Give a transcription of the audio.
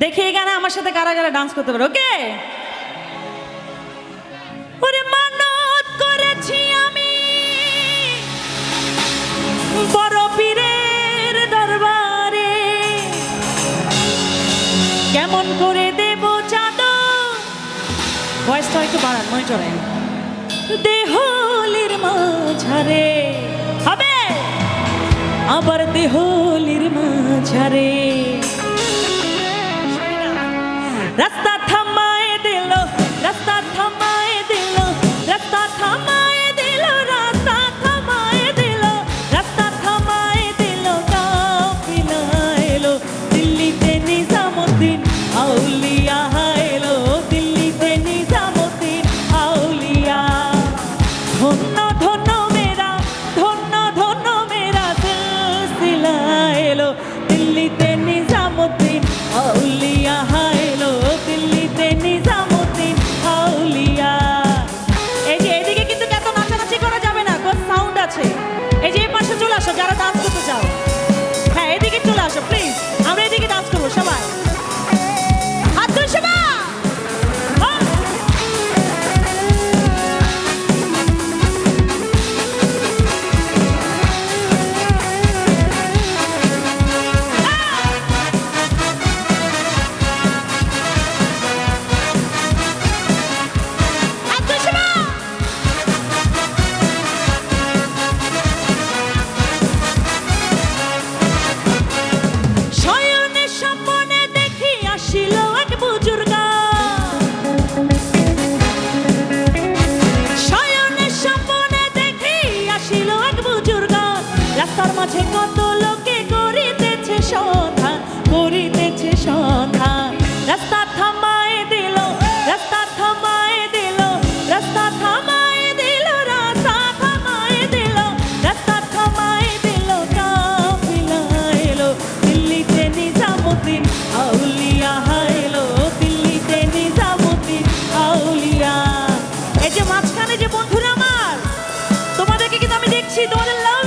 দেখি এই গানে আমার সাথে কারা কারা ডান্স করতে পারে ওকে দরবারে। কেমন করে একটু বাড়ান মাঝারে। হবে? আবার দেহলির মাঝারে। রাস্তার মাঝে কত লোকে করিতেছে সন্ধান করিতেছে সন্ধান। রাস্তা থামায় দিল, রাস্তা থামায় দিল, রাস্তা থামায় দিল, রাস্তা থামায় দিল, রাস্তা থামায় দিল কাফিলা এলো দিল্লিতে নিজামুদ্দিন, আউলিয়া এলো দিল্লিতে নিজামুদ্দিন, আউলিয়া। এই যে মাঝখানে যে বন্ধুরা আমার, তোমাদেরকে কিন্তু আমি দেখছি, তোমাদের লাভ